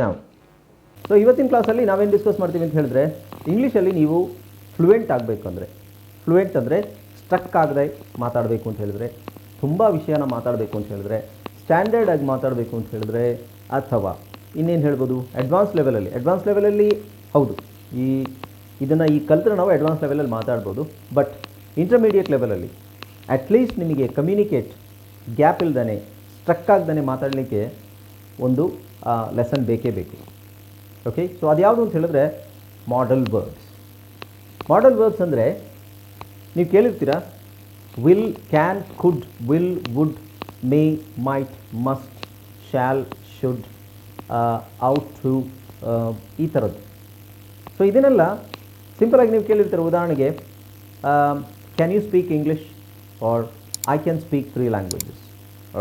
ನಾವು ಸೊ ಇವತ್ತಿನ ಕ್ಲಾಸಲ್ಲಿ ನಾವೇನು ಡಿಸ್ಕಸ್ ಮಾಡ್ತೀವಿ ಅಂತ ಹೇಳಿದ್ರೆ ಇಂಗ್ಲೀಷಲ್ಲಿ ನೀವು ಫ್ಲೂಯೆಂಟ್ ಆಗಬೇಕು ಅಂದರೆ ಫ್ಲೂಯೆಂಟ್ ಅಂದರೆ ಸ್ಟ್ರಕ್ ಆಗದೆ ಮಾತಾಡಬೇಕು ಅಂತ ಹೇಳಿದ್ರೆ, ತುಂಬ ವಿಷಯನ ಮಾತಾಡಬೇಕು ಅಂತ ಹೇಳಿದ್ರೆ ಸ್ಟ್ಯಾಂಡರ್ಡ್ ಆಗಿ ಮಾತಾಡಬೇಕು ಅಂತ ಹೇಳಿದ್ರೆ ಅಥವಾ ಇನ್ನೇನು ಹೇಳ್ಬೋದು? ಅಡ್ವಾನ್ಸ್ ಲೆವೆಲಲ್ಲಿ ಅಡ್ವಾನ್ಸ್ ಲೆವೆಲಲ್ಲಿ ಹೌದು. ಈ ಇದನ್ನು ಈ ಕಲ್ತ್ರೆ ನಾವು ಅಡ್ವಾನ್ಸ್ ಲೆವೆಲಲ್ಲಿ ಮಾತಾಡ್ಬೋದು. ಬಟ್ ಇಂಟರ್ಮೀಡಿಯೇಟ್ ಲೆವೆಲಲ್ಲಿ ಅಟ್ಲೀಸ್ಟ್ ನಿಮಗೆ ಕಮ್ಯುನಿಕೇಟ್ ಗ್ಯಾಪ್ ಇಲ್ದೇ ಸ್ಟ್ರಕ್ ಆಗ್ದೇ ಮಾತಾಡಲಿಕ್ಕೆ ಒಂದು ಲೆಸನ್ ಬೇಕೇ ಬೇಕು. ಓಕೆ ಸೊ ಅದು ಯಾವುದು ಅಂತ ಹೇಳಿದ್ರೆ ಮಾಡಲ್ ವರ್ಬ್ಸ್ ಮಾಡಲ್ ವರ್ಬ್ಸ್ ಅಂದರೆ, ನೀವು ಕೇಳಿರ್ತೀರಾ? Will can could will would may might must shall should ought to ಈ ಥರದ್ದು ಸೊ ಇದನ್ನೆಲ್ಲ ಸಿಂಪಲಾಗಿ ನೀವು ಕೇಳಿರ್ತೀರ? ಉದಾಹರಣೆಗೆ can you speak English or I can speak three languages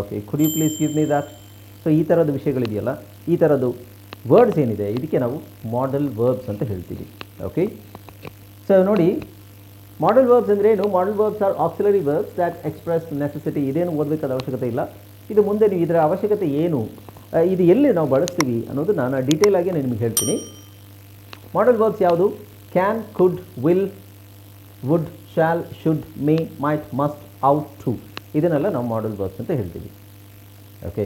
okay could you please give me that so ಈ ಥರದ ವಿಷಯಗಳಿದೆಯಲ್ಲ, ಈ ಥರದ್ದು ವರ್ಡ್ಸ್ ಏನಿದೆ, ಇದಕ್ಕೆ ನಾವು ಮಾಡಲ್ ವರ್ಬ್ಸ್ ಅಂತ ಹೇಳ್ತೀವಿ. ಓಕೆ ಸೊ ನೋಡಿ ಮಾಡಲ್ ವರ್ಬ್ಸ್ ಅಂದರೆ ಏನು? Modal verbs are auxiliary verbs that express necessity ಇದೇನು ಓದಬೇಕಾದ ಅವಶ್ಯಕತೆ ಇಲ್ಲ. ಇದು ಮುಂದೆ ನೀವು ಇದರ ಅವಶ್ಯಕತೆ ಏನು? ಇದು ಎಲ್ಲಿ ನಾವು ಬಳಸ್ತೀವಿ ಅನ್ನೋದು ನಾನು ಡೀಟೇಲ್ ಆಗಿ ನಿಮಗೆ ಹೇಳ್ತೀನಿ. ಮಾಡಲ್ ವರ್ಬ್ಸ್ ಯಾವುದು? Can could will would shall should may might must ought to ಇದನ್ನೆಲ್ಲ ನಾವು ಮಾಡಲ್ ವರ್ಬ್ಸ್ ಅಂತ ಹೇಳ್ತೀವಿ. ಓಕೆ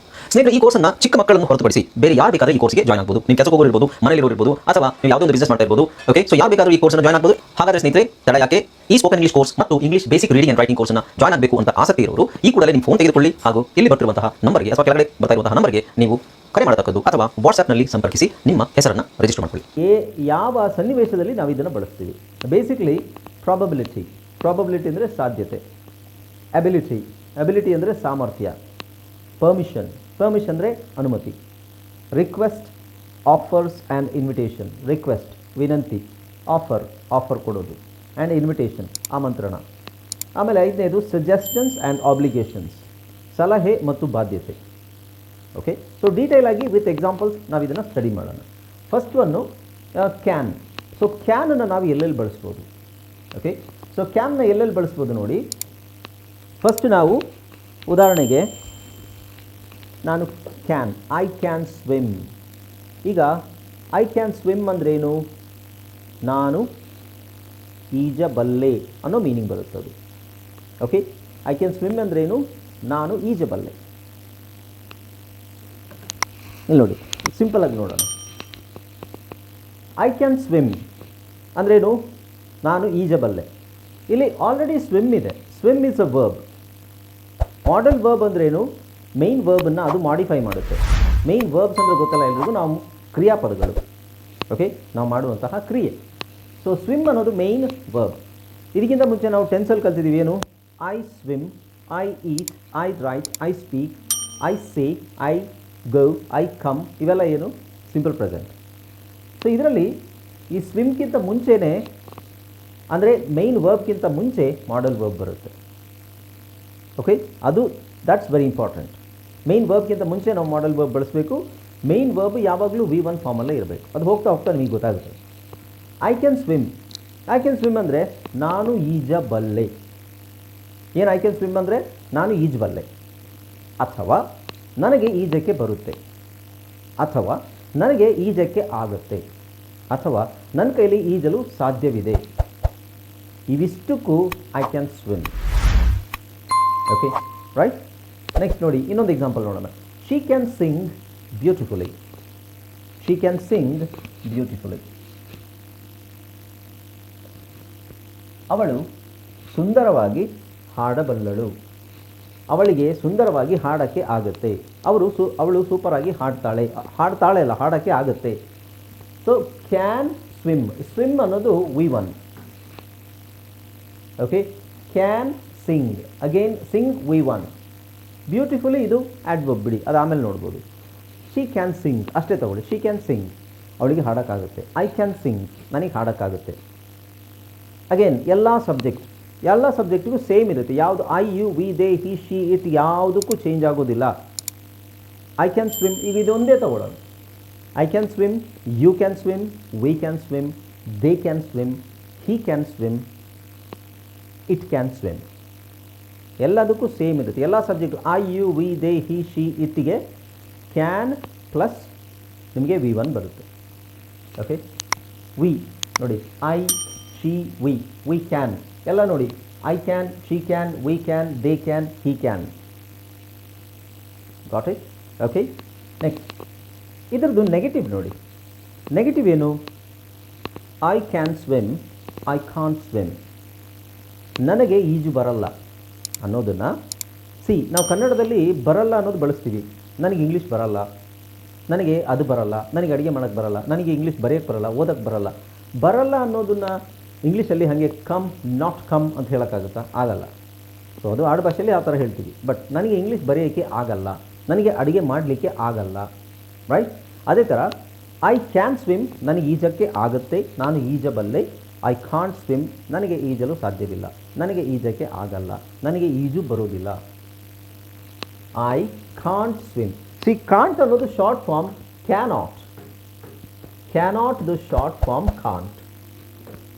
ಸ್ನೇಹಿತರೆ, ಈ ಕೋರ್ಸನ್ನ ಚಿಕ್ಕ ಮಕ್ಕಳನ್ನು ಹೊರತುಪಡಿಸಿ ಬೇರೆ ಯಾರು ಬೇಕಾದ್ರೆ ಈ ಕೋರ್ಸ್ಗೆ ಜಾಯ್ನ್ ಆಗಬಹುದು ನೀವು ಕೆಲಸಕ್ಕೆ ಹೋಗಿರ್ಬೋದು ಮನೆಯಲ್ಲಿ ಇರ್ಬೋದು, ಅಥವಾ ನೀವು ಯಾವುದೋ ಒಂದು ಬಿಸ್ನೆಸ್ ಮಾಡ್ತಾ ಇರ್ಬೋದು ಓಕೆ ಸೊ ಯಾರು ಬೇಕಾದ್ರೂ ಈ ಕೋರ್ಸ್ನ ಜಾಯ್ನ್ ಆಗಬಹುದು ಹಾಗಾದ್ರೆ ಸ್ನೇಹಿತರೆ, ತಡ ಯಾಕೆ? ಈ ಸ್ಪೋಕನ್ ಇಂಗ್ಲಿಷ್ ಕೋರ್ಸ್ ಮತ್ತು English basic reading and writing ಕೋರ್ಸ್ನ ಜಾಯ್ನ್ ಆಗಬೇಕು ಅಂತ ಆಸಕ್ತಿ ಇರೋರು, ಈ ಕೂಡಲೇ ನಿಮ್ಮ ಫೋನ್ ತೆಗೆದುಕೊಳ್ಳಿ ಹಾಗೂ ಇಲ್ಲಿ ಬರ್ತಿರುವಂತಹ ನಂಬರ್ಗೆ ಅಥವಾ ಕೆಳಗಡೆ ಬರ್ತಾ ಇರುವಂತಹ ನಂಬರ್ಗೆ ನೀವು ಕರೆ ಮಾಡತಕ್ಕದ್ದು ಅಥವಾ ವಾಟ್ಸ್ಆಪ್ನಲ್ಲಿ ಸಂಪರ್ಕಿಸಿ ನಿಮ್ಮ ಹೆಸರನ್ನು ರಿಜಿಸ್ಟರ್ ಮಾಡ್ಕೊಳ್ಳಿ. ಏ, ಯಾವ ಸನ್ನಿವೇಶದಲ್ಲಿ ನಾವು ಇದನ್ನು ಬಳಸ್ತೀವಿ? ಬೇಸಿಕ್ಲಿ ಪ್ರಾಬಬಿಲಿಟಿ ಪ್ರಾಬಬಿಲಿಟಿ ಅಂದರೆ ಸಾಧ್ಯತೆ. ಅಬಿಲಿಟಿ ಅಬಿಲಿಟಿ ಅಂದರೆ ಸಾಮರ್ಥ್ಯ. ಪರ್ಮಿಷನ್ ಪರ್ಮಿಷನ್ ಅಂದರೆ ಅನುಮತಿ. Request offers and invitation request ವಿನಂತಿ ಆಫರ್ ಆಫರ್ ಕೊಡೋದು. ಆ್ಯಂಡ್ ಇನ್ವಿಟೇಷನ್ ಆಮಂತ್ರಣ. ಆಮೇಲೆ ಐದನೇದು ಸಜೆಸ್ಟನ್ಸ್ ಆ್ಯಂಡ್ ಆಬ್ಲಿಗೇಷನ್ಸ್ ಸಲಹೆ ಮತ್ತು ಬಾಧ್ಯತೆ. ಓಕೆ ಸೊ ಡೀಟೇಲ್ ಆಗಿ ವಿತ್ ಎಕ್ಸಾಂಪಲ್ಸ್ ನಾವು ಇದನ್ನು ಸ್ಟಡಿ ಮಾಡೋಣ. ಫಸ್ಟ್ ಒನ್ನು ಕ್ಯಾನ್ ಸೊ ಕ್ಯಾನನ್ನು ನಾವು ಎಲ್ಲೆಲ್ಲಿ ಬಳಸ್ಬೋದು? ಓಕೆ ಸೊ ಕ್ಯಾನ್ನ ಎಲ್ಲೆಲ್ಲಿ ಬಳಸ್ಬೋದು ನೋಡಿ? ಫಸ್ಟ್ ನಾವು, ಉದಾಹರಣೆಗೆ ನಾನು ಕ್ಯಾನ್ ಐ ಕ್ಯಾನ್ ಸ್ವಿಮ್ ಈಗ ಐ ಕ್ಯಾನ್ ಸ್ವಿಮ್ ಅಂದ್ರೇನು? ನಾನು ಈಜಬಲ್ಲೆ ಅನ್ನೋ ಮೀನಿಂಗ್ ಬರುತ್ತೆ ಅದು. ಓಕೆ ಐ ಕ್ಯಾನ್ ಸ್ವಿಮ್ ಅಂದ್ರೇನು? ನಾನು ಈಜಬಲ್ಲೆ. ಇಲ್ಲಿ ನೋಡಿ ಸಿಂಪಲಾಗಿ ನೋಡೋಣ. ಐ ಕ್ಯಾನ್ ಸ್ವಿಮ್ ಅಂದ್ರೇನು? ನಾನು ಈಜಬಲ್ಲೆ. ಇಲ್ಲಿ ಆಲ್ರೆಡಿ ಸ್ವಿಮ್ ಇದೆ. Swim is a verb modal verb ಅಂದ್ರೇನು? ಮೇನ್ ವರ್ಬನ್ನು ಅದು ಮಾಡಿಫೈ ಮಾಡುತ್ತೆ. ಮೇನ್ ವರ್ಬ್ಸ್ ಅಂದರೆ ಗೊತ್ತಲ್ಲ ಎಲ್ರಿಗೂ? ನಾವು ಕ್ರಿಯಾಪದಗಳು. ಓಕೆ ನಾವು ಮಾಡುವಂತಹ ಕ್ರಿಯೆ. ಸೊ ಸ್ವಿಮ್ ಅನ್ನೋದು ಮೇನ್ ವರ್ಬ್ ಇದಕ್ಕಿಂತ ಮುಂಚೆ ನಾವು ಟೆನ್ಸಲ್ಲಿ ಕಲ್ತಿದ್ದೀವಿ ಏನು? I swim I eat I write I speak I say I go I come ಇವೆಲ್ಲ ಏನು? ಸಿಂಪಲ್ ಪ್ರೆಸೆಂಟ್ ಸೊ ಇದರಲ್ಲಿ ಈ ಸ್ವಿಮ್ಗಿಂತ ಮುಂಚೆನೇ ಅಂದರೆ ಮೈನ್ ವರ್ಬ್ಗಿಂತ ಮುಂಚೆ ಮಾಡಲ್ ವರ್ಬ್ ಬರುತ್ತೆ. ಓಕೆ ಅದು ದಟ್ಸ್ ವೆರಿ ಇಂಪಾರ್ಟೆಂಟ್ ಮೈನ್ ವರ್ಬ್ಗಿಂತ ಮುಂಚೆ ನಾವು ಮಾಡಲ್ ವರ್ಬ್ ಬಳಸಬೇಕು. ಮೇನ್ ವರ್ಬ್ ಯಾವಾಗಲೂ ವಿ ಒನ್ ಫಾರ್ಮಲ್ಲೇ ಇರಬೇಕು. ಅದು ಹೋಗ್ತಾ ಹೋಗ್ತಾ ನಿಮಗೆ ಗೊತ್ತಾಗುತ್ತೆ. I can swim I can swim ಅಂದರೆ ನಾನು ಈಜಬಲ್ಲೆ. ಏನು ಐ ಕ್ಯಾನ್ ಸ್ವಿಮ್ ಅಂದರೆ? ನಾನು ಈಜಬಲ್ಲೆ. ಅಥವಾ ನನಗೆ ಈಜಕ್ಕೆ ಬರುತ್ತೆ. ಅಥವಾ ನನಗೆ ಈಜಕ್ಕೆ ಆಗುತ್ತೆ. ಅಥವಾ ನನ್ನ ಕೈಲಿ ಈಜಲು ಸಾಧ್ಯವಿದೆ. ಇವಿಷ್ಟಕ್ಕೂ I can swim okay right next ನೋಡಿ, ಇನ್ನೊಂದು ಎಕ್ಸಾಂಪಲ್ ನೋಡೋಣ. She can sing beautifully she can sing beautifully ಅವಳು ಸುಂದರವಾಗಿ ಹಾಡಬಲ್ಲಳು. ಅವಳಿಗೆ ಸುಂದರವಾಗಿ ಹಾಡೋಕ್ಕೆ ಆಗುತ್ತೆ. ಅವರು ಸು, ಅವಳು ಸೂಪರಾಗಿ ಹಾಡ್ತಾಳೆ. ಹಾಡ್ತಾಳೆ ಅಲ್ಲ, ಹಾಡೋಕ್ಕೆ ಆಗುತ್ತೆ. ಸೊ ಕ್ಯಾನ್ ಸ್ವಿಮ್ ಸ್ವಿಮ್ ಅನ್ನೋದು V one okay can sing again sing V one beautifully ಇದು ಆಡ್ವರ್ಬ್ ಬಿಡಿ. ಅದು ಆಮೇಲೆ ನೋಡ್ಬೋದು. ಶಿ ಕ್ಯಾನ್ ಸಿಂಗ್ ಅಷ್ಟೇ ತಗೊಳ್ಳಿ. ಶಿ ಕ್ಯಾನ್ ಸಿಂಗ್ ಅವಳಿಗೆ ಹಾಡೋಕ್ಕಾಗುತ್ತೆ. ಐ ಕ್ಯಾನ್ ಸಿಂಗ್ ನನಗೆ ಹಾಡೋಕ್ಕಾಗುತ್ತೆ. ಅಗೇನ್ ಎಲ್ಲ ಸಬ್ಜೆಕ್ಟ್ ಎಲ್ಲ ಸಬ್ಜೆಕ್ಟಿಗೂ ಸೇಮ್ ಇರುತ್ತೆ. ಯಾವುದು I you we they he she it ಯಾವುದಕ್ಕೂ ಚೇಂಜ್ ಆಗೋದಿಲ್ಲ. ಐ ಕ್ಯಾನ್ ಸ್ವಿಮ್ ಈಗ ಇದು ಒಂದೇ ತಗೊಳ್ಳೋಣ I can swim you can swim we can swim they can swim he can swim it can swim ಎಲ್ಲದಕ್ಕೂ ಸೇಮ್ ಇರುತ್ತೆ. ಎಲ್ಲ subject I you we they he she ಇತ್ತಿಗೆ can plus ನಿಮಗೆ V one ಬರುತ್ತೆ. Okay V ನೋಡಿ I she V V can ಎಲ್ಲ ನೋಡಿ I can she can we can they can he can got it okay next ಇದರದ್ದು negative ನೋಡಿ. Negative ಏನು? I can swim I can't swim ನನಗೆ ಈಜು ಬರಲ್ಲ. ಅನ್ನೋದನ್ನು ಸಿ ನಾವು ಕನ್ನಡದಲ್ಲಿ ಬರಲ್ಲ ಅನ್ನೋದು ಬಳಸ್ತೀವಿ. ನನಗೆ ಇಂಗ್ಲೀಷ್ ಬರಲ್ಲ. ನನಗೆ ಅದು ಬರಲ್ಲ. ನನಗೆ ಅಡುಗೆ ಮಾಡೋಕ್ಕೆ ಬರಲ್ಲ. ನನಗೆ ಇಂಗ್ಲೀಷ್ ಬರೆಯೋಕ್ಕೆ ಬರಲ್ಲ. ಓದೋಕ್ಕೆ ಬರಲ್ಲ. ಬರಲ್ಲ ಅನ್ನೋದನ್ನು ಇಂಗ್ಲೀಷಲ್ಲಿ ಹಾಗೆ ಕಮ್ ನಾಟ್ ಕಮ್ ಅಂತ ಹೇಳೋಕ್ಕಾಗುತ್ತಾ? ಆಗಲ್ಲ. ಸೊ ಅದು ಆಡು ಭಾಷೆಯಲ್ಲಿ ಆ ಥರ ಹೇಳ್ತೀವಿ. ಬಟ್ ನನಗೆ ಇಂಗ್ಲೀಷ್ ಬರೆಯೋಕ್ಕೆ ಆಗಲ್ಲ. ನನಗೆ ಅಡುಗೆ ಮಾಡಲಿಕ್ಕೆ ಆಗಲ್ಲ. ರೈಟ್ ಅದೇ ಥರ ಐ ಕ್ಯಾನ್ ಸ್ವಿಮ್ ನನಗೆ ಈಜಕ್ಕೆ ಆಗುತ್ತೆ. ನಾನು ಈಜಬಲ್ಲೆ. ಐ ಕಾಂಟ್ ಸ್ವಿಮ್ ನನಗೆ ಈಜಲು ಸಾಧ್ಯವಿಲ್ಲ. ನನಗೆ ಈಜಕ್ಕೆ ಆಗಲ್ಲ. ನನಗೆ ಈಜು ಬರೋದಿಲ್ಲ. I can't swim see can't ಅನ್ನೋದು short form cannot cannot the short form can't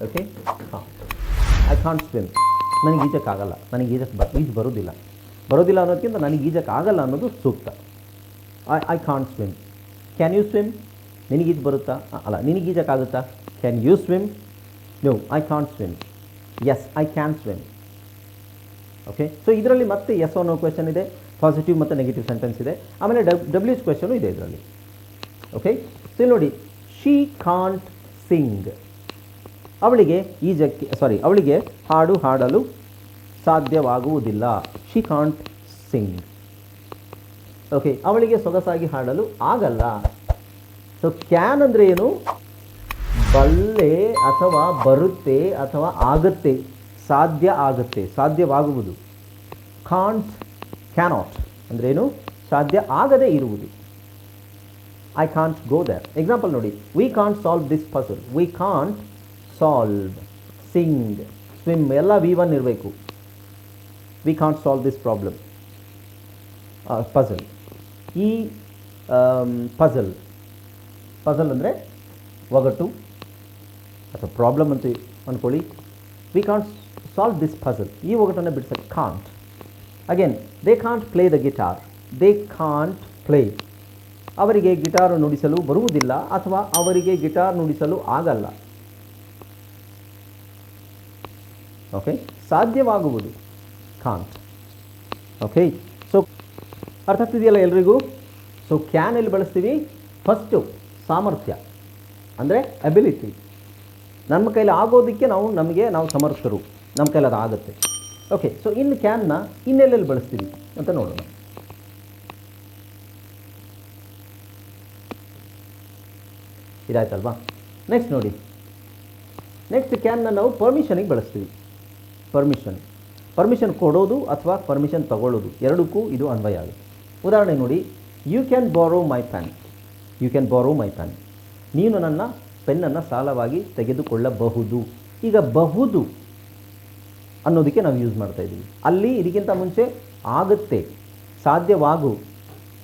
okay I can't swim ನನಗೆ ಈಜಕ್ಕಾಗಲ್ಲ ನನಗೆ ಈಜಕ್ಕೆ ಬ ಈಜು ಬರೋದಿಲ್ಲ. ಬರೋದಿಲ್ಲ ಅನ್ನೋದಕ್ಕಿಂತ ನನಗೆ ಈಜಕ್ಕಾಗಲ್ಲ ಅನ್ನೋದು ಸೂಕ್ತ. I I can't swim can you swim ನಿನಗೆ ಈಜು ಬರುತ್ತಾ? ಅಲ್ಲ, ನಿನಗೆ ಈಜಕ್ಕಾಗುತ್ತಾ can you swim no I can't swim yes I can swim okay so ಇದರಲ್ಲಿ ಮತ್ತೆ ಎಸ್ ಅನ್ನೋ ಕ್ವೆಶನ್ ಇದೆ. ಪಾಸಿಟಿವ್ ಮತ್ತು ನೆಗೆಟಿವ್ ಸೆಂಟೆನ್ಸ್ ಇದೆ. ಆಮೇಲೆ ಡಬ್ ಡಬ್ಲ್ಯೂ ಎಚ್ ಕ್ವೆಶನು ಇದೆ ಇದರಲ್ಲಿ. ಓಕೆ ಸೊ ಇಲ್ಲಿ ನೋಡಿ. ಶಿ ಕಾಂಟ್ ಸಿಂಗ್ ಅವಳಿಗೆ ಈಜಕ್ಕೆ ಸಾರಿ ಅವಳಿಗೆ ಹಾಡು ಹಾಡಲು ಸಾಧ್ಯವಾಗುವುದಿಲ್ಲ. ಶಿ ಕಾಂಟ್ ಸಿಂಗ್ ಓಕೆ ಅವಳಿಗೆ ಸೊಗಸಾಗಿ ಹಾಡಲು ಆಗಲ್ಲ. ಸೊ ಕ್ಯಾನ್ ಅಂದರೆ ಏನು? ಬಲ್ಲೆ ಅಥವಾ ಬರುತ್ತೆ ಅಥವಾ ಆಗುತ್ತೆ, ಸಾಧ್ಯ ಆಗುತ್ತೆ, ಸಾಧ್ಯವಾಗುವುದು. ಕಾಂಟ್ ಕ್ಯಾನಾಟ್ ಏನು ಸಾಧ್ಯ ಆಗದೇ ಇರುವುದು. I can't go there example ನೋಡಿ. We can't solve this puzzle we can't solve sing swim ಎಲ್ಲ ವಿ ಒನ್ ಇರಬೇಕು. We can't solve this problem puzzle ಈ ಪಜಲ್ ಪಜಲ್ ಅಂದರೆ ಒಗಟು. ಅಥವಾ ಪ್ರಾಬ್ಲಮ್ ಅಂತ ಅಂದ್ಕೊಳ್ಳಿ we can't solve this puzzle ಈ ಒಗಟನ್ನು ಬಿಡಿಸೋಕ್ಕೆ can't again they can't play the guitar they can't play ಅವರಿಗೆ ಗಿಟಾರ್ ನುಡಿಸಲು ಬರುವುದಿಲ್ಲ ಅಥವಾ ಅವರಿಗೆ ಗಿಟಾರ್ ನುಡಿಸಲು ಆಗಲ್ಲ. ಓಕೆ ಸಾಧ್ಯವಾಗುವುದು. ಕಾಂಟ್ ಓಕೆ ಸೊ ಅರ್ಥ ಆಗ್ತಿದೆಯಲ್ಲ ಎಲ್ರಿಗೂ? ಸೊ ಕ್ಯಾನ್ ಎಲ್ಲಿ ಬಳಸ್ತೀವಿ. ಫಸ್ಟು ಸಾಮರ್ಥ್ಯ. ಅಂದರೆ ಅಬಿಲಿಟಿ ನಮ್ಮ ಕೈಲಿ ಆಗೋದಕ್ಕೆ ನಾವು ನಮಗೆ ನಾವು ಸಮರ್ಥರು. ನಮ್ಮ ಕೈಲಿ ಅದು ಆಗುತ್ತೆ. ಓಕೆ ಸೊ ಇನ್ನು ಕ್ಯಾನ್ನ ಇನ್ನೆಲ್ಲೆಲ್ಲಿ ಬಳಸ್ತೀವಿ ಅಂತ ನೋಡೋಣ. ಇದಾಯ್ತಲ್ವಾ? ನೆಕ್ಸ್ಟ್ ನೋಡಿ. ನೆಕ್ಸ್ಟ್ ಕ್ಯಾನ್ನ ನಾವು ಪರ್ಮಿಷನಿಗೆ ಬಳಸ್ತೀವಿ. ಪರ್ಮಿಷನ್ ಪರ್ಮಿಷನ್ ಕೊಡೋದು ಅಥವಾ ಪರ್ಮಿಷನ್ ತಗೊಳ್ಳೋದು. ಎರಡಕ್ಕೂ ಇದು ಅನ್ವಯ ಆಗುತ್ತೆ. ಉದಾಹರಣೆ ನೋಡಿ ಯು ಕ್ಯಾನ್ ಬಾರೋ ಮೈ ಪ್ಯಾನ್ ಯು ಕ್ಯಾನ್ ಬಾರೋ ಮೈ ಪ್ಯಾನ್ ನೀನು ನನ್ನ ಪೆನ್ನನ್ನು ಸಾಲವಾಗಿ ತೆಗೆದುಕೊಳ್ಳಬಹುದು. ಈಗ ಬಹುದು ಅನ್ನೋದಕ್ಕೆ ನಾವು ಯೂಸ್ ಮಾಡ್ತಾ ಇದ್ದೀವಿ. ಅಲ್ಲಿ, ಇದಕ್ಕಿಂತ ಮುಂಚೆ ಆಗುತ್ತೆ, ಸಾಧ್ಯವಾಗು,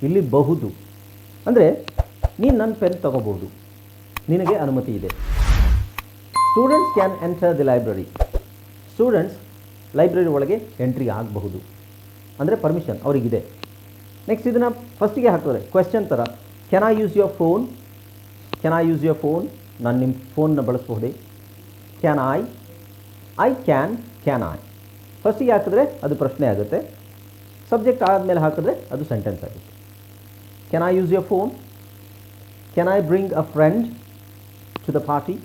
ಇಲ್ಲಿ ಬಹುದು. ಅಂದರೆ ನೀನು ನನ್ನ ಪೆನ್ ತಗೋಬಹುದು. ನಿನಗೆ ಅನುಮತಿ ಇದೆ. Students can enter the library students library ಒಳಗೆ ಎಂಟ್ರಿ ಆಗಬಹುದು. ಅಂದರೆ ಪರ್ಮಿಷನ್ ಅವರಿಗಿದೆ. ನೆಕ್ಸ್ಟ್ ಇದನ್ನು ಫಸ್ಟಿಗೆ ಹಾಕಿದ್ರೆ ಕ್ವೆಶ್ಚನ್ ಥರ can I use your phone can I use your phone ನಾನು ನಿಮ್ಮ ಫೋನ್ನ ಬಳಸಬಹುದೇ? Can I I can can I ಫಸ್ಟಿಗೆ ಹಾಕಿದ್ರೆ ಅದು ಪ್ರಶ್ನೆ ಆಗುತ್ತೆ. ಸಬ್ಜೆಕ್ಟ್ ಆದಮೇಲೆ ಹಾಕಿದ್ರೆ ಅದು ಸೆಂಟೆನ್ಸ್ ಆಗುತ್ತೆ. Can I use your phone can I bring a friend to the party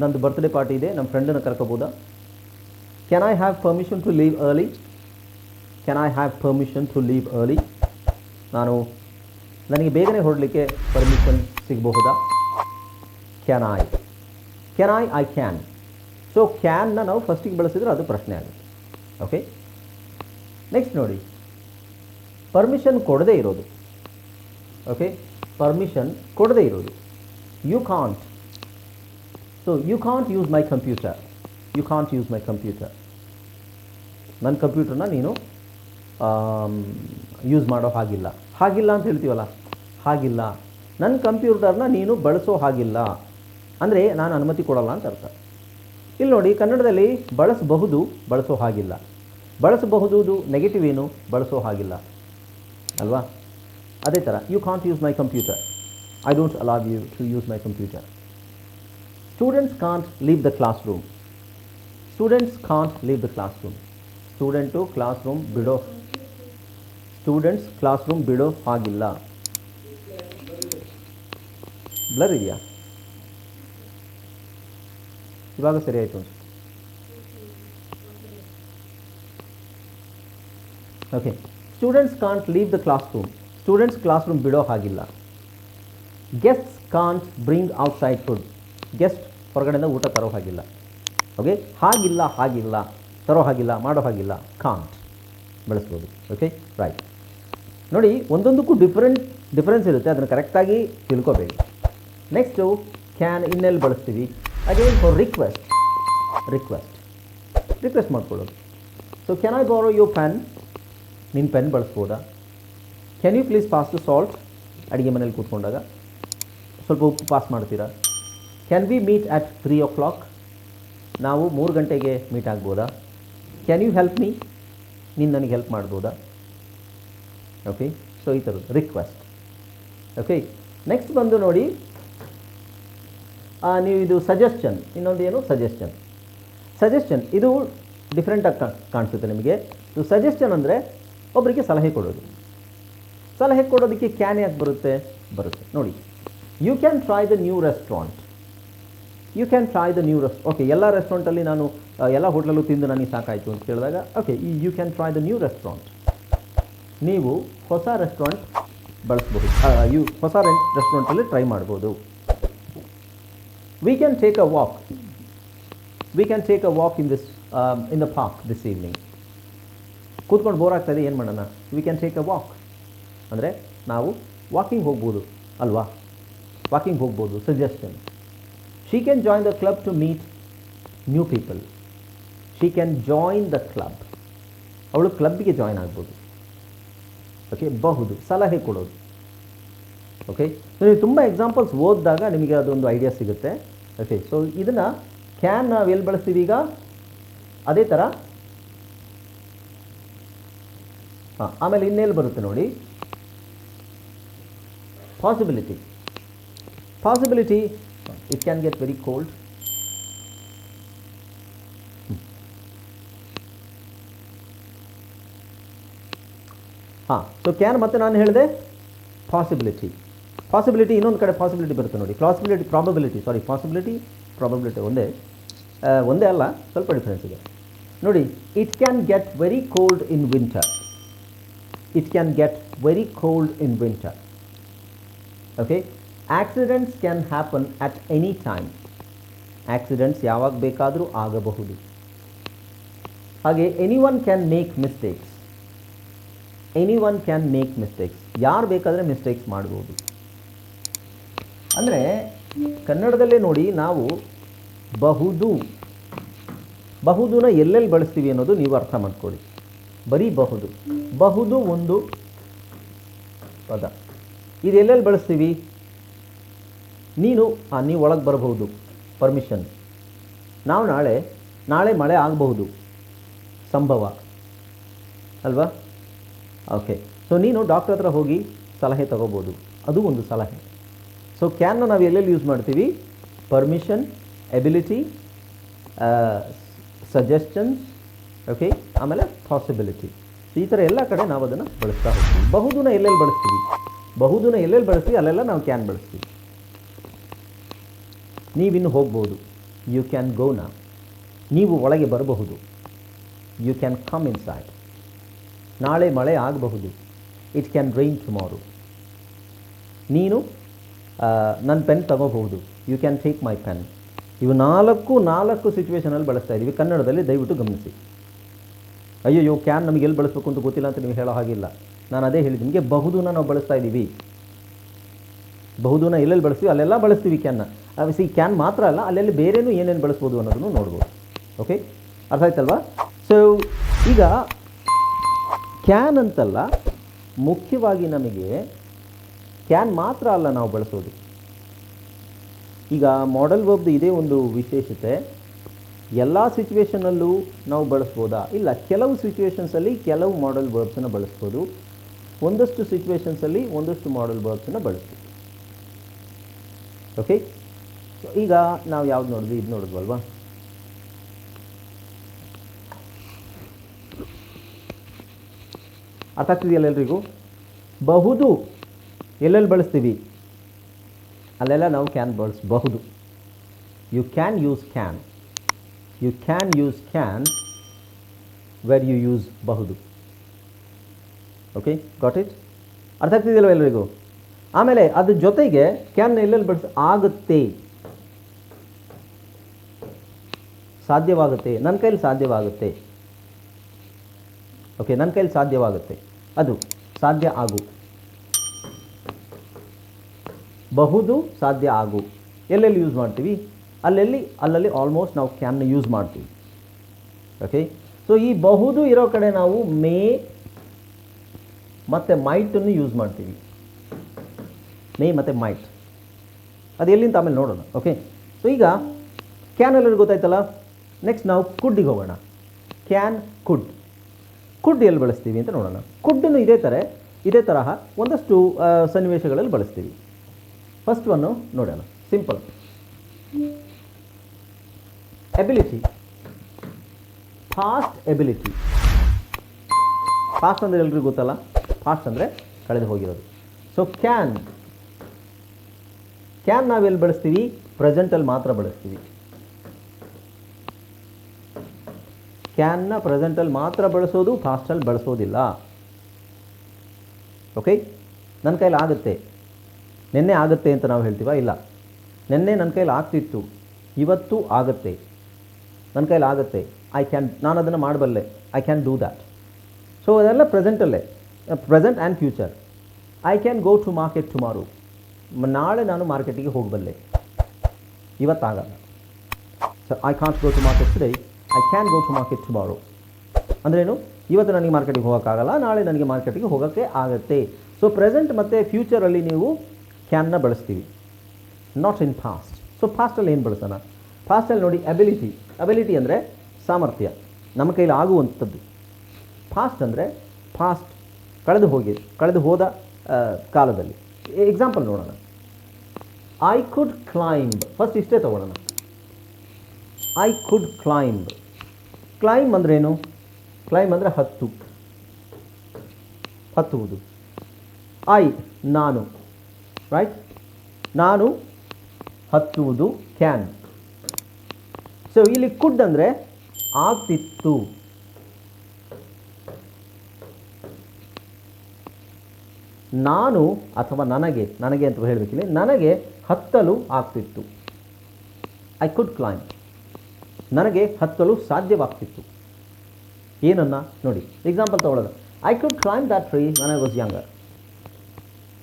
ನಂದು ಬರ್ತ್ಡೇ ಪಾರ್ಟಿ ಇದೆ, ನಮ್ಮ ಫ್ರೆಂಡನ್ನು ಕರ್ಕೋಬೋದಾ? Can I have permission to leave early can I have permission to leave early ನಾನು ನನಗೆ ಬೇಗನೆ ಹೊರಡಲಿಕ್ಕೆ ಪರ್ಮಿಷನ್ ಸಿಗಬಹುದಾ? Can I can I I can so ಕ್ಯಾನ್ನ ನಾವು ಫಸ್ಟಿಗೆ ಬಳಸಿದ್ರೆ ಅದು ಪ್ರಶ್ನೆ ಆಗುತ್ತೆ. ಓಕೆ ನೆಕ್ಸ್ಟ್ ನೋಡಿ. ಪರ್ಮಿಷನ್ ಕೊಡದೇ ಇರೋದು. ಓಕೆ ಪರ್ಮಿಷನ್ ಕೊಡದೇ ಇರೋದು. You can't so you can't use my computer you can't use my computer ನನ್ನ ಕಂಪ್ಯೂಟರ್ನ ನೀನು ಯೂಸ್ ಮಾಡೋ ಹಾಗಿಲ್ಲ. ಹಾಗಿಲ್ಲ ಅಂತ ಹೇಳ್ತೀವಲ್ಲ? ಹಾಗಿಲ್ಲ. ನನ್ನ ಕಂಪ್ಯೂಟರ್ನ ನೀನು ಬಳಸೋ ಹಾಗಿಲ್ಲ. ಅಂದರೆ ನಾನು ಅನುಮತಿ ಕೊಡೋಲ್ಲ ಅಂತ ಅರ್ಥ. ಇಲ್ಲಿ ನೋಡಿ, ಕನ್ನಡದಲ್ಲಿ ಬಳಸಬಹುದು, ಬಳಸೋ ಹಾಗಿಲ್ಲ. ಬಳಸಬಹುದು ನೆಗೆಟಿವ್ ಏನು? ಬಳಸೋ ಹಾಗಿಲ್ಲ. ಅಲ್ವಾ? ಅದೇ ಥರ you can't use my computer I don't allow you to use my computer students can't leave the classroom students can't leave the classroom student classroom ಬಿಡೋ ಸ್ಟೂಡೆಂಟ್ಸ್ ಕ್ಲಾಸ್ ರೂಮ್ ಬಿಡೋ ಹಾಗಿಲ್ಲ ಬ್ಲರ್ ಇದೆಯಾ ಇವಾಗ ಸರಿ ಆಯಿತು. Okay students can't leave the classroom students classroom ಬಿಡೋ ಹಾಗಿಲ್ಲ. Guests can't bring outside food guest ಹೊರಗಡೆಯಿಂದ ಊಟ ತರೋ ಹಾಗಿಲ್ಲ. ಓಕೆ ಹಾಗಿಲ್ಲ ಹಾಗಿಲ್ಲ, ತರೋ ಹಾಗಿಲ್ಲ, ಮಾಡೋ ಹಾಗಿಲ್ಲ. ಕಾಂಟ್ ಬಳಸ್ಬೋದು. ಓಕೆ ರೈಟ್ ನೋಡಿ, ಒಂದೊಂದಕ್ಕೂ ಡಿಫ್ರೆಂಟ್ ಡಿಫ್ರೆನ್ಸ್ ಇರುತ್ತೆ. ಅದನ್ನು ಕರೆಕ್ಟಾಗಿ ತಿಳ್ಕೋಬೇಕು. ನೆಕ್ಸ್ಟು ಕ್ಯಾನ್ ಇನ್ನೆಲ್ಲಿ ಬಳಸ್ತೀವಿ. Again for request request request ಮಾಡ್ಕೊಳ್ಳೋದು. So can I borrow you pen ನಿನ್ನ pen ಬಳಸ್ಬೋದಾ? Can you please pass to salt ಅಡುಗೆ ಮನೇಲಿ ಕೂತ್ಕೊಂಡಾಗ. ಸ್ವಲ್ಪ ಉಪ್ಪು ಪಾಸ್ ಮಾಡ್ತೀರಾ? Can we meet at three o'clock ನಾವು ಮೂರು ಗಂಟೆಗೆ ಮೀಟ್ ಆಗ್ಬೋದಾ? ಕ್ಯಾನ್ ಯು ಹೆಲ್ಪ್ ಮೀ ನೀನು ನನಗೆ ಹೆಲ್ಪ್ ಮಾಡ್ಬೋದಾ? ಓಕೆ ಸೊ ಈ ಥರದ್ದು ರಿಕ್ವೆಸ್ಟ್ ಓಕೆ ನೆಕ್ಸ್ಟ್ ಬಂದು ನೋಡಿ. ನೀವು ಇದು ಸಜೆಷನ್ ಇನ್ನೊಂದು ಏನು ಸಜೆಷನ್ ಸಜೆಷನ್ ಇದು ಡಿಫ್ರೆಂಟಾಗಿ ಕಾಣಿಸುತ್ತೆ ನಿಮಗೆ. ಇದು ಸಜೆಷನ್ ಅಂದರೆ ಒಬ್ಬರಿಗೆ ಸಲಹೆ ಕೊಡೋದು. ಸಲಹೆ ಕೊಡೋದಕ್ಕೆ ಕ್ಯಾನ್ ಯಾಕೆ ಬರುತ್ತೆ? ಬರುತ್ತೆ. ನೋಡಿ you can try the new restaurant you can try the new rest okay ಎಲ್ಲ ರೆಸ್ಟೋರೆಂಟಲ್ಲಿ ನಾನು ಎಲ್ಲ ಹೋಟ್ಲಲ್ಲೂ ತಿಂದು ನನಗೆ ಸಾಕಾಯಿತು ಅಂತ ಕೇಳಿದಾಗ ಓಕೆ ಈ you can try the new restaurant ನೀವು ಹೊಸ ರೆಸ್ಟೋರೆಂಟ್ ಬಳಸ್ಬಹುದು. ಯು ಹೊಸ ರೆಸ್ಟೋರೆಂಟಲ್ಲಿ ಟ್ರೈ ಮಾಡ್ಬೋದು. We take take a walk can can take a walk in this in the park this evening ಕೂತ್ಕೊಂಡು ಬೋರ್ ಆಗ್ತಾಯಿದೆ ಏನು ಮಾಡೋಣ? We can take a walk ಅಂದರೆ ನಾವು ವಾಕಿಂಗ್ ಹೋಗ್ಬೋದು, ಅಲ್ವಾ? ವಾಕಿಂಗ್ ಹೋಗ್ಬೋದು suggestion she can join the club to meet new people she can join the club ಅವಳು ಕ್ಲಬ್ಗೆ ಜಾಯಿನ್ ಆಗ್ಬೋದು. ಓಕೆ ಬಹುದು, ಸಲಹೆ ಕೊಡೋದು. ಓಕೆ ನೀವು ತುಂಬ ಎಕ್ಸಾಂಪಲ್ಸ್ ಓದಿದಾಗ ನಿಮಗೆ ಅದೊಂದು ಐಡಿಯಾ ಸಿಗುತ್ತೆ. ಓಕೆ ಸೊ ಇದನ್ನು ಕ್ಯಾನ್ ನಾವು ಎಲ್ಲಿ ಬಳಸ್ತೀವಿ ಈಗ? ಅದೇ ಥರ ಹಾಂ, ಆಮೇಲೆ ಇನ್ನೆಲ್ಲಿ ಬರುತ್ತೆ ನೋಡಿ? Possibility possibility it can get very cold ಹಾಂ ಸೊ ಕ್ಯಾನ್ ಮತ್ತೆ ನಾನು ಹೇಳಿದೆ? ಪಾಸಿಬಿಲಿಟಿ ಪಾಸಿಬಿಲಿಟಿ ಇನ್ನೊಂದು ಕಡೆ ಪಾಸಿಬಿಲಿಟಿ ಬರುತ್ತೆ ನೋಡಿ. Possibility probability sorry possibility probability ಒಂದೇ. ಒಂದೇ ಅಲ್ಲ, ಸ್ವಲ್ಪ ಡಿಫ್ರೆನ್ಸ್ ಇದೆ. ನೋಡಿ it can get very cold in winter it can get very cold in winter okay accidents can happen at any time accidents ಯಾವಾಗ ಬೇಕಾದರೂ ಆಗಬಹುದು. ಹಾಗೆ anyone can make mistakes anyone can make mistakes ಯಾರು ಬೇಕಾದರೆ mistakes ಮಾಡ್ಬೋದು. ಅಂದರೆ ಕನ್ನಡದಲ್ಲೇ ನೋಡಿ ನಾವು ಬಹುದು. ಬಹುದುನ ಎಲ್ಲೆಲ್ಲಿ ಬಳಸ್ತೀವಿ ಅನ್ನೋದು ನೀವು ಅರ್ಥ ಮಾಡ್ಕೊಳ್ಳಿ. ಬರೀ ಬಹುದು. ಬಹುದು ಒಂದು ಪದ. ಇದು ಎಲ್ಲೆಲ್ಲಿ ಬಳಸ್ತೀವಿ? ನೀನು ನೀವು ಒಳಗೆ ಬರಬಹುದು. ಪರ್ಮಿಷನ್ ನಾವು ನಾಳೆ ನಾಳೆ ಮಳೆ ಆಗಬಹುದು. ಸಂಭವ. ಅಲ್ವಾ? ಓಕೆ ಸೊ ನೀನು ಡಾಕ್ಟರ್ ಹತ್ರ ಹೋಗಿ ಸಲಹೆ ತಗೋಬೋದು ಅದು ಒಂದು ಸಲಹೆ. ಸೊ ಕ್ಯಾನ್ನ ನಾವು ಎಲ್ಲೆಲ್ಲಿ ಯೂಸ್ ಮಾಡ್ತೀವಿ ಪರ್ಮಿಷನ್ ಎಬಿಲಿಟಿ ಸಜೆಷನ್ಸ್ ಓಕೆ ಆಮೇಲೆ ಪಾಸಿಬಿಲಿಟಿ ಈ ಥರ ಎಲ್ಲ ಕಡೆ ನಾವು ಅದನ್ನು ಬಳಸ್ತಾ ಹೋಗ್ತೀವಿ. ಬಹುದುನ ಎಲ್ಲೆಲ್ಲಿ ಬಳಸ್ತೀವಿ. ಬಹುದುನ ಎಲ್ಲೆಲ್ಲಿ ಬಳಸ್ತೀವಿ, ಅಲ್ಲೆಲ್ಲ ನಾವು ಕ್ಯಾನ್ ಬಳಸ್ತೀವಿ. ನೀವಿನ್ನು ಹೋಗ್ಬೋದು. ಯು ಕ್ಯಾನ್ ಗೋ ನಾ ನೀವು ಒಳಗೆ ಬರಬಹುದು. You can come inside ನಾಳೆ ಮಳೆ ಆಗಬಹುದು. ಇಟ್ ಕ್ಯಾನ್ ರೈನ್ ಟುಮಾರೋ ನೀನು ನನ್ನ ಪೆನ್ ತಗೋಬಹುದು. You can take my pen ಇವು ನಾಲ್ಕು ನಾಲ್ಕು ಸಿಚುವೇಷನಲ್ಲಿ ಬಳಸ್ತಾ ಇದ್ದೀವಿ. ಕನ್ನಡದಲ್ಲಿ ದಯವಿಟ್ಟು ಗಮನಿಸಿ. ಅಯ್ಯೋ ಕ್ಯಾನ್ ನಮಗೆ ಎಲ್ಲಿ ಬಳಸಬೇಕು ಅಂತ ಗೊತ್ತಿಲ್ಲ ಅಂತ ನೀವು ಹೇಳೋ ಹಾಗಿಲ್ಲ. ನಾನು ಅದೇ ಹೇಳಿದ್ದು, ನಿಮಗೆ ಬಹುದೂನ ನಾವು ಬಳಸ್ತಾ ಇದ್ದೀವಿ. ಬಹುದೂನ ಎಲ್ಲೆಲ್ಲಿ ಬಳಸ್ತೀವಿ? ಅಲ್ಲೆಲ್ಲ ಬಳಸ್ತೀವಿ ಕ್ಯಾನ್ನ ಸಿ ಕ್ಯಾನ್ ಮಾತ್ರ ಅಲ್ಲ, ಅಲ್ಲೆಲ್ಲಿ ಬೇರೆನೂ ಏನೇನು ಬಳಸ್ಬೋದು ಅನ್ನೋದನ್ನು ನೋಡ್ಬೋದು. ಓಕೆ ಅರ್ಥ ಆಯ್ತಲ್ವಾ? ಸೊ ಈಗ ಕ್ಯಾನ್ ಅಂತಲ್ಲ ಮುಖ್ಯವಾಗಿ ನಮಗೆ ಕ್ಯಾನ್ ಮಾತ್ರ ಅಲ್ಲ ನಾವು ಬಳಸೋದು. ಈಗ ಮಾಡೆಲ್ ವರ್ಬ್ದು ಇದೇ ಒಂದು ವಿಶೇಷತೆ. ಎಲ್ಲ ಸಿಚುವೇಷನಲ್ಲೂ ನಾವು ಬಳಸ್ಬೋದಾ? ಇಲ್ಲ, ಕೆಲವು ಸಿಚುವೇಷನ್ಸಲ್ಲಿ ಕೆಲವು ಮಾಡೆಲ್ ವರ್ಬ್ಸನ್ನು ಬಳಸ್ಬೋದು. ಒಂದಷ್ಟು ಸಿಚುವೇಷನ್ಸಲ್ಲಿ ಒಂದಷ್ಟು ಮಾಡೆಲ್ ವರ್ಬ್ಸನ್ನು ಬಳಸ್ಬೋದು. ಓಕೆ ಸೊ ಈಗ ನಾವು ಯಾವ್ದು ನೋಡಿದ್ವಿ ಇದು ನೋಡಿದ್ವಲ್ವಾ? ಅರ್ಥ ಆಗ್ತಿದೆಯಲ್ಲ ಎಲ್ರಿಗೂ? ಬಹುದು ಎಲ್ಲೆಲ್ಲಿ ಬಳಸ್ತೀವಿ? ಅಲ್ಲೆಲ್ಲ ನಾವು ಕ್ಯಾನ್ ಬಳಸಬಹುದು. You can use can you can use can where you use ಬಹುದು ಓಕೆ ಗಾಟ್ ಇಟ್ ಅರ್ಥ ಆಗ್ತಿದೆಯಲ್ವ ಎಲ್ಲರಿಗೂ ಆಮೇಲೆ ಅದ್ರ ಜೊತೆಗೆ ಕ್ಯಾನ್ ಎಲ್ಲೆಲ್ಲಿ ಬಳಸ ಆಗುತ್ತೆ? ಸಾಧ್ಯವಾಗುತ್ತೆ. ನನ್ನ ಕೈಲಿ ಸಾಧ್ಯವಾಗುತ್ತೆ. ಓಕೆ ನನ್ನ ಕೈಲಿ ಸಾಧ್ಯವಾಗುತ್ತೆ. ಅದು ಸಾಧ್ಯ ಆಗು. ಬಹುದು ಸಾಧ್ಯ ಆಗು. ಎಲ್ಲೆಲ್ಲಿ ಯೂಸ್ ಮಾಡ್ತೀವಿ? ಅಲ್ಲೆಲ್ಲಿ, ಅಲ್ಲಲ್ಲಿ ಆಲ್ಮೋಸ್ಟ್ ನಾವು ಕ್ಯಾನ್ನ ಯೂಸ್ ಮಾಡ್ತೀವಿ. ಓಕೆ ಸೊ ಈ ಬಹುದು ಇರೋ ಕಡೆ ನಾವು ಮೇ ಮತ್ತು ಮೈಟನ್ನು ಯೂಸ್ ಮಾಡ್ತೀವಿ. ಮೇ ಮತ್ತು ಮೈಟ್ ಅದು ಎಲ್ಲಿಂದ ಆಮೇಲೆ ನೋಡೋಣ. ಓಕೆ ಸೊ ಈಗ ಕ್ಯಾನ್ ಎಲ್ಲರಿಗೂ ಗೊತ್ತಾಯ್ತಲ್ಲ? ನೆಕ್ಸ್ಟ್ ನಾವು ಕುಡ್ಡಿಗೆ ಹೋಗೋಣ. ಕ್ಯಾನ್ ಕುಡ್ ಕುಡ್ ಎಲ್ಲಿ ಬಳಸ್ತೀವಿ ಅಂತ ನೋಡೋಣ. ಕುಡ್ಡನ್ನು ಇದೇ ಥರ ಇದೇ ತರಹ ಒಂದಷ್ಟು ಸನ್ನಿವೇಶಗಳಲ್ಲಿ ಬಳಸ್ತೀವಿ. ಫಸ್ಟ್ ಒನ್ನು ನೋಡೋಣ. Simple ability past ability past ಅಂದರೆ ಎಲ್ರಿಗೂ ಗೊತ್ತಲ್ಲ? ಫಾಸ್ಟ್ ಅಂದರೆ ಕಳೆದು ಹೋಗಿರೋದು. ಸೊ ಕ್ಯಾನ್ ಕ್ಯಾನ್ ನಾವೆಲ್ಲಿ ಬಳಸ್ತೀವಿ? ಪ್ರೆಸೆಂಟಲ್ಲಿ ಮಾತ್ರ ಬಳಸ್ತೀವಿ. ಕ್ಯಾನ್ನ ಪ್ರೆಸೆಂಟಲ್ಲಿ ಮಾತ್ರ ಬಳಸೋದು ಫಾಸ್ಟಲ್ಲಿ ಬಳಸೋದಿಲ್ಲ. ಓಕೆ ನನ್ನ ಕೈಲಿ ಆಗುತ್ತೆ. ನಿನ್ನೆ ಆಗುತ್ತೆ ಅಂತ ನಾವು ಹೇಳ್ತೀವ? ಇಲ್ಲ. ನಿನ್ನೆ ನನ್ನ ಕೈಲಿ ಆಗ್ತಿತ್ತು. ಇವತ್ತು ಆಗುತ್ತೆ. ನನ್ನ ಕೈಲಿ ಆಗುತ್ತೆ. ಐ ಕ್ಯಾನ್ ನಾನು ಅದನ್ನು ಮಾಡಬಲ್ಲೆ. I can do that so ಅದೆಲ್ಲ ಪ್ರೆಸೆಂಟಲ್ಲೇ present and future I can go to market tomorrow ನಾಳೆ ನಾನು ಮಾರ್ಕೆಟಿಗೆ ಹೋಗಬಲ್ಲೆ. ಇವತ್ತಾಗಲ್ಲ. So I can't go to market today I can go to market tomorrow ಅಂದ್ರೇನು? ಇವತ್ತು ನನಗೆ ಮಾರ್ಕೆಟಿಗೆ ಹೋಗೋಕ್ಕಾಗಲ್ಲ. ನಾಳೆ ನನಗೆ ಮಾರ್ಕೆಟಿಗೆ ಹೋಗೋಕ್ಕೆ ಆಗುತ್ತೆ. ಸೊ ಪ್ರೆಸೆಂಟ್ ಮತ್ತು ಫ್ಯೂಚರಲ್ಲಿ ನೀವು ಕ್ಯಾನ್ನ ಬಳಸ್ತೀವಿ. ನಾಟ್ ಇನ್ ಫಾಸ್ಟ್ ಸೊ ಫಾಸ್ಟಲ್ಲಿ ಏನು ಬಳಸೋಣ? ಫಾಸ್ಟಲ್ಲಿ ನೋಡಿ ಅಬಿಲಿಟಿ ಅಬಿಲಿಟಿ ಅಂದರೆ ಸಾಮರ್ಥ್ಯ. ನಮ್ಮ ಕೈಲಿ ಆಗುವಂಥದ್ದು. ಫಾಸ್ಟ್ ಅಂದರೆ ಫಾಸ್ಟ್ ಕಳೆದು ಹೋಗಿ, ಕಳೆದು ಹೋದ ಕಾಲದಲ್ಲಿ. ಎಕ್ಸಾಂಪಲ್ ನೋಡೋಣ. ಐ ಕುಡ್ ಕ್ಲೈಂಬ್ ಫಸ್ಟ್ ಇಷ್ಟೇ ತಗೊಳ್ಳೋಣ. ಐ ಕುಡ್ ಕ್ಲೈಂಬ್ ಕ್ಲೈಂಬ್ ಅಂದ್ರೇನು ಕ್ಲೈಂಬ್ ಅಂದರೆ ಹತ್ತು. ಹತ್ತುವುದು. ಐ ನಾನು. ರೈಟ್ ನಾನು ಹತ್ತುವುದು ಕ್ಯಾನ್ ಸೊ ಇಲ್ಲಿ ಕುಡ್ ಅಂದರೆ ಆಗ್ತಿತ್ತು. ನಾನು ಅಥವಾ ನನಗೆ ನನಗೆ ಅಂತ ಹೇಳಬೇಕಿಲ್ಲ. ನನಗೆ ಹತ್ತಲು ಆಗ್ತಿತ್ತು. ಐ ಕುಡ್ ಕ್ಲೈಮ್ ನನಗೆ ಹತ್ತಲು ಸಾಧ್ಯವಾಗ್ತಿತ್ತು. ಏನನ್ನ? ನೋಡಿ ಎಕ್ಸಾಂಪಲ್ ತಗೊಳ್ಳೋದು. I could climb that tree ನನಗೆ ವಾಸ್ ಯಂಗರ್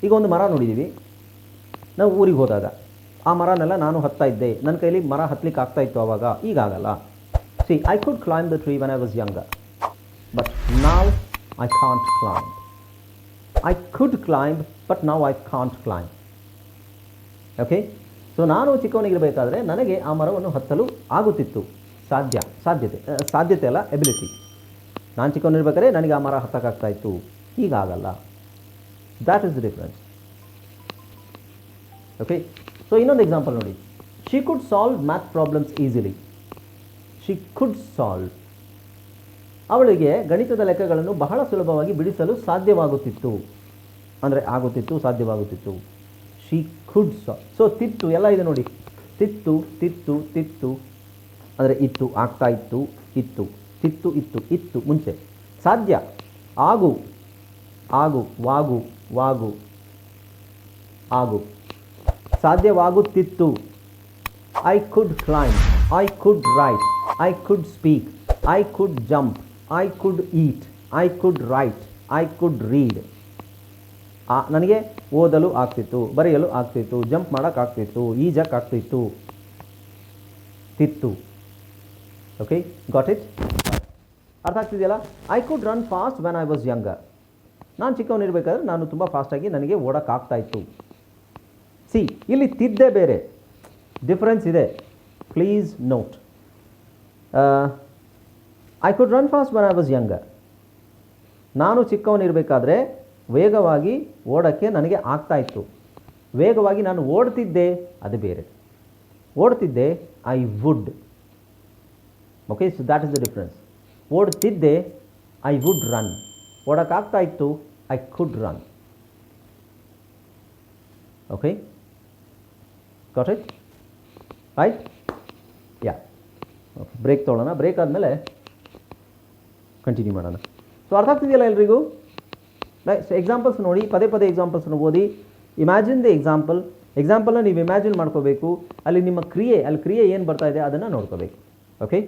ಈಗ ಒಂದು ಮರ ನೋಡಿದ್ದೀವಿ ನಾವು ಊರಿಗೆ ಹೋದಾಗ, ಆ ಮರನೆಲ್ಲ ನಾನು ಹತ್ತಾ ಇದ್ದೆ. ನನ್ನ ಕೈಲಿ ಮರ ಹತ್ತಲಿಕ್ಕೆ ಆಗ್ತಾ ಇತ್ತು ಆವಾಗ ಈಗಾಗಲ್ಲ see I could climb the tree when I was younger but ನಾವು I can't climb I could climb but ನಾವು I can't climb okay so ನಾನು ಚಿಕ್ಕವನಿಗಿರಬೇಕಾದ್ರೆ ನನಗೆ ಆ ಮರವನ್ನು ಹತ್ತಲು ಆಗುತ್ತಿತ್ತು. ಸಾಧ್ಯ, ಸಾಧ್ಯತೆ ಸಾಧ್ಯತೆ ಅಲ್ಲ ಎಬಿಲಿಟಿ ನಾನು ಚಿಕ್ಕವನಿರ್ಬೇಕಾದ್ರೆ ನನಗೆ ಆ ಮರ ಹತ್ತಕ್ಕಾಗ್ತಾ ಇತ್ತು. ಈಗಾಗಲ್ಲ that is the difference okay so ಇನ್ನೊಂದು ಎಕ್ಸಾಂಪಲ್ ನೋಡಿ. She could solve math problems easily she could solve ಅವಳಿಗೆ ಗಣಿತದ ಲೆಕ್ಕಗಳನ್ನು ಬಹಳ ಸುಲಭವಾಗಿ ಬಿಡಿಸಲು ಸಾಧ್ಯವಾಗುತ್ತಿತ್ತು. ಅಂದರೆ ಆಗುತ್ತಿತ್ತು, ಸಾಧ್ಯವಾಗುತ್ತಿತ್ತು. ಶಿ ಕುಡ್ ಸಾಲ್ವ್ ಸೊ ತಿತ್ತು, ಎಲ್ಲ ಇದೆ ನೋಡಿ. ತಿತ್ತು ತಿತ್ತು ತಿತ್ತು. ಅಂದರೆ ಇತ್ತು, ಆಗ್ತಾ ಇತ್ತು ಇತ್ತು. ತಿತ್ತು, ಇತ್ತು ಇತ್ತು, ಮುಂಚೆ. ಸಾಧ್ಯ. ಆಗು. ಆಗು, ವಾಗು ವಾಗು. ಆಗು. ಸಾಧ್ಯವಾಗುತ್ತಿತ್ತು. I could climb I could write I could speak I could jump I could eat I could write I could read ನನಗೆ ಓದಲು ಆಗ್ತಿತ್ತು, ಬರೆಯಲು ಆಗ್ತಿತ್ತು, ಜಂಪ್ ಮಾಡೋಕ್ಕಾಗ್ತಿತ್ತು ಈಜಕ್ಕಾಗ್ತಿತ್ತು ತಿತ್ತು. ಓಕೆ ಗಾಟ್ ಇಟ್ ಅರ್ಥ ಆಗ್ತಿದೆಯಲ್ಲ? I could run fast when I was younger ನಾನು ಚಿಕ್ಕವನಿರ್ಬೇಕಾದ್ರೆ ನಾನು ತುಂಬ ಫಾಸ್ಟಾಗಿ ನನಗೆ ಓಡೋಕ್ಕಾಗ್ತಾ ಇತ್ತು. ಸಿ, ಇಲ್ಲಿ ತಿದ್ದೆ ಬೇರೆ. ಡಿಫ್ರೆನ್ಸ್ ಇದೆ. Please note I could run fast when I was younger ನಾನು ಚಿಕ್ಕವನಿರಬೇಕಾದ್ರೆ ವೇಗವಾಗಿ ಓಡೋಕ್ಕೆ ನನಗೆ ಆಗ್ತಾ ಇತ್ತು. ವೇಗವಾಗಿ ನಾನು ಓಡ್ತಿದ್ದೆ, ಅದು ಬೇರೆ. ಓಡ್ತಿದ್ದೆ I would okay so that is the difference ಓಡ್ತಿದ್ದೆ I would run ಓಡೋಕ್ಕಾಗ್ತಾ ಇತ್ತು I could run okay got it ಆಯ್ತು ಯಾ ಓಕೆ ಬ್ರೇಕ್ ತೊಗೊಳ್ಳೋಣ ಬ್ರೇಕ್ ಆದಮೇಲೆ ಕಂಟಿನ್ಯೂ ಮಾಡೋಣ. ಸೊ ಅರ್ಥ ಆಗ್ತಿದೆಯಲ್ಲ ಎಲ್ರಿಗೂ? ಎಕ್ಸಾಂಪಲ್ಸ್ ನೋಡಿ. ಪದೇ ಪದೇ ಎಕ್ಸಾಂಪಲ್ಸ್ನ ಓದಿ. ಇಮ್ಯಾಜಿನ್ ದಿ ಎಕ್ಸಾಂಪಲ್ ಎಕ್ಸಾಂಪಲ್ನ ನೀವು ಇಮ್ಯಾಜಿನ್ ಮಾಡ್ಕೋಬೇಕು. ಅಲ್ಲಿ ನಿಮ್ಮ ಕ್ರಿಯೆ, ಅಲ್ಲಿ ಕ್ರಿಯೆ ಏನು ಬರ್ತಾ ಇದೆ ಅದನ್ನು ನೋಡ್ಕೋಬೇಕು. ಓಕೆ